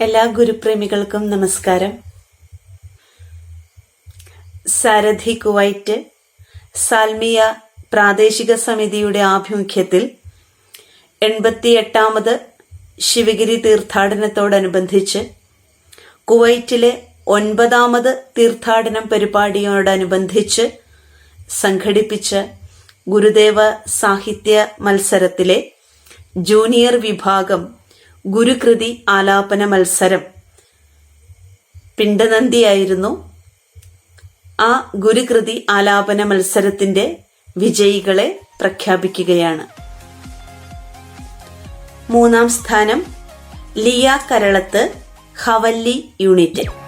എല്ലാ ഗുരുപ്രേമികൾക്കും നമസ്കാരം. സാരഥി Kuwait Salmiya പ്രാദേശിക സമിതിയുടെ ആഭിമുഖ്യത്തിൽ എൺപത്തിയെട്ടാമത് ശിവഗിരി തീർത്ഥാടനത്തോടനുബന്ധിച്ച് കുവൈറ്റിലെ ഒൻപതാമത് തീർത്ഥാടനം പരിപാടിയോടനുബന്ധിച്ച് സംഘടിപ്പിച്ച ഗുരുദേവ സാഹിത്യ മത്സരത്തിലെ ജൂനിയർ വിഭാഗം ഗുരുകൃതി ആലാപന മത്സരം. പിണ്ടനന്ദിയായിരുന്നു ആ ഗുരുകൃതി ആലാപന മത്സരത്തിന്റെ വിജയികളെ പ്രഖ്യാപിക്കുകയാണ്. മൂന്നാം സ്ഥാനം ലിയ കരളത്ത് ഹവല്ലി യൂണിറ്റ്.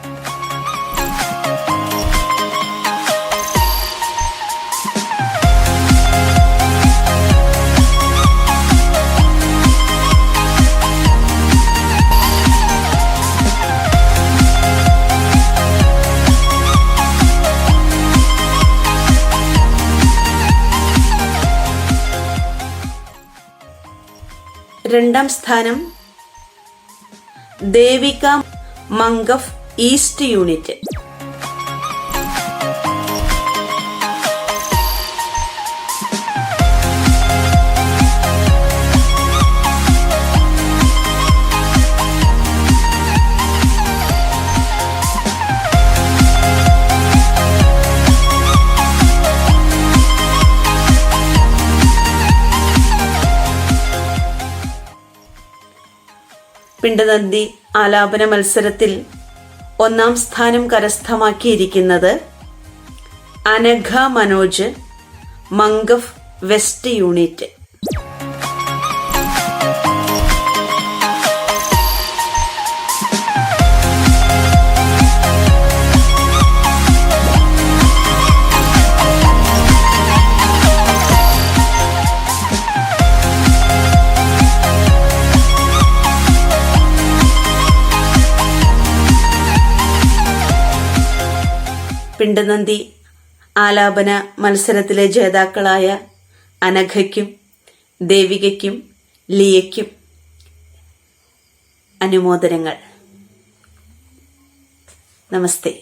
രണ്ടാം സ്ഥാനം ദേവിക മംഗഫ് ഈസ്റ്റ് യൂണിറ്റ്. പിണ്ടനന്ദി ആലാപന മത്സരത്തിൽ ഒന്നാം സ്ഥാനം കരസ്ഥമാക്കിയിരിക്കുന്നത് Anagha Manoj Mangaf west unit. പിണ്ടനന്ദി ആലാപന മത്സരത്തിലെ ജേതാക്കളായ അനഘയ്ക്കും ദേവികയ്ക്കും ലിയയ്ക്കും അനുമോദനങ്ങൾ. നമസ്തേ.